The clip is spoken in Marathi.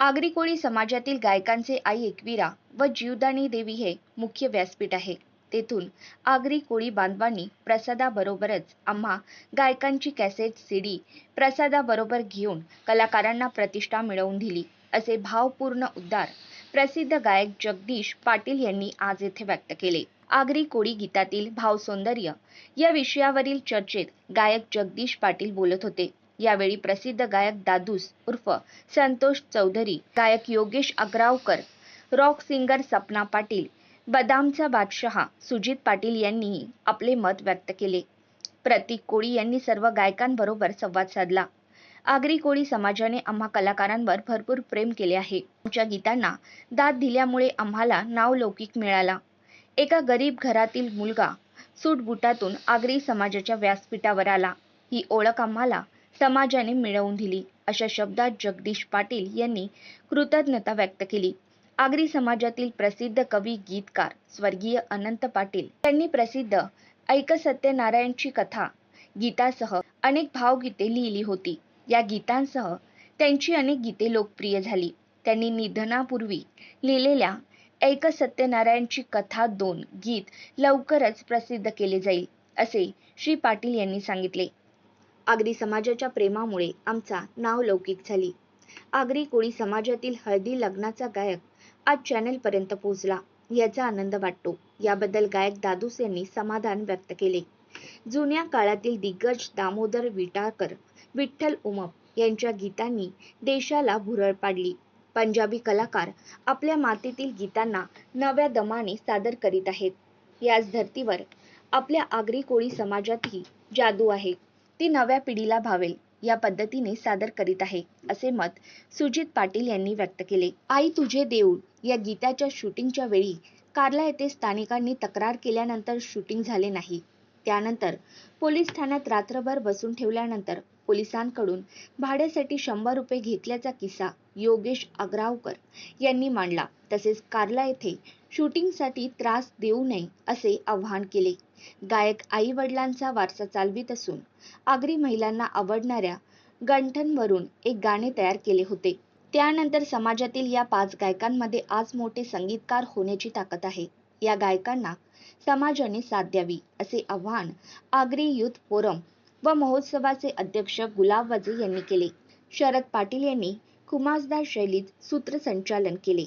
आगरी कोळी समाजातील गायकांचे आई एकवीरा व जीवदानी देवी हे मुख्य व्यासपीठ आहे. तेथून आगरी कोळी बांधवांनी प्रसादाबरोबरच आम्हा गायकांची कॅसेट सीडी प्रसादाबरोबर घेऊन कलाकारांना प्रतिष्ठा मिळवून दिली. असे भावपूर्ण उद्गार प्रसिद्ध गायक जगदीश पाटील यांनी आज येथे व्यक्त केले. आगरी कोळी गीतातील भावसौंदर्य या विषयावरील चर्चेत गायक जगदीश पाटील बोलत होते. यावेळी प्रसिद्ध गायक दादूस उर्फ संतोष चौधरी गायक योगेश अग्रावकर रॉक सिंगर सपना पाटील बदामचा बादशहा सुजित पाटील यांनीही आपले मत व्यक्त केले. प्रतीक कोळी यांनी सर्व गायकांबरोबर संवाद साधला. आगरी कोळी समाजाने आम्हा कलाकारांवर भरपूर प्रेम केले आहे. आमच्या गीतांना दाद दिल्यामुळे आम्हाला नावलौकिक मिळाला. एका गरीब घरातील मुलगा सूटबुटातून आगरी समाजाच्या व्यासपीठावर आला. ही ओळख आम्हाला समाजाने मिळवून दिली. अशा शब्दात जगदीश पाटील यांनी कृतज्ञता व्यक्त केली. आगरी समाजातील प्रसिद्ध कवी गीतकार स्वर्गीय अनंत पाटील यांनी प्रसिद्ध ऐक सत्यनारायणची कथा गीतासह अनेक भावगीते लिहिली होती. या गीतांसह त्यांची अनेक गीते लोकप्रिय झाली. त्यांनी निधनापूर्वी लिहिलेल्या ऐक सत्यनारायणची कथा दोन गीत लवकरच प्रसिद्ध केले जाईल असे श्री पाटील यांनी सांगितले. आगरी समाजाच्या प्रेमामुळे आमचा नाव लौकिक झाली. आगरी कोळी समाजातील हळदी लग्नाचा गायक आज चॅनेलपर्यंत पोहोचला. याचा आनंद वाटतो. याबद्दल गायक दादूस यांनी समाधान व्यक्त केले. जुन्या काळातील दिग्गज दामोदर विटाकर विठ्ठल उमप यांच्या गीतांनी देशाला भुरळ पाडली. पंजाबी कलाकार आपल्या मातीतील गीतांना नव्या दमाने सादर करीत आहेत. याच धर्तीवर आपल्या आगरी कोळी समाजातही जादू आहे. ती नव्या पिढीला भावेल या पद्धतीने सादर करीत आहे असे मत सुजित पाटील यांनी व्यक्त केले. आई तुझे देऊळ या गीताच्या शूटिंगच्या वेळी कार्ला येथे स्थानिकांनी तक्रार केल्यानंतर शूटिंग झाले नाही. त्यानंतर पोलीस ठाण्यात रात्रभर बसून ठेवल्यानंतर पोलिसांकडून भाड्यासाठी शंभर रुपये घेतल्याचा किस्सा योगेश अग्रावकर यांनी मांडला. तसेच कार्ला येथे शूटिंगसाठी त्रास देऊ नये असे आवाहन केले. गायक आई वडिलांचा वारसा चालवित असून आगरी महिलांना आवडणाऱ्या गंठनवरून एक गाणे तयार केले होते. त्यानंतर समाजातील या पाच गायकांमध्ये आज मोठे संगीतकार होण्याची ताकद आहे. या गायकांना समाजाने साथ द्यावी असे आवाहन आगरी युथ फोरम व महोत्सवाचे अध्यक्ष गुलाब वजे यांनी केले. शरद पाटील यांनी खुमासदार शैलीत सूत्रसंचालन केले.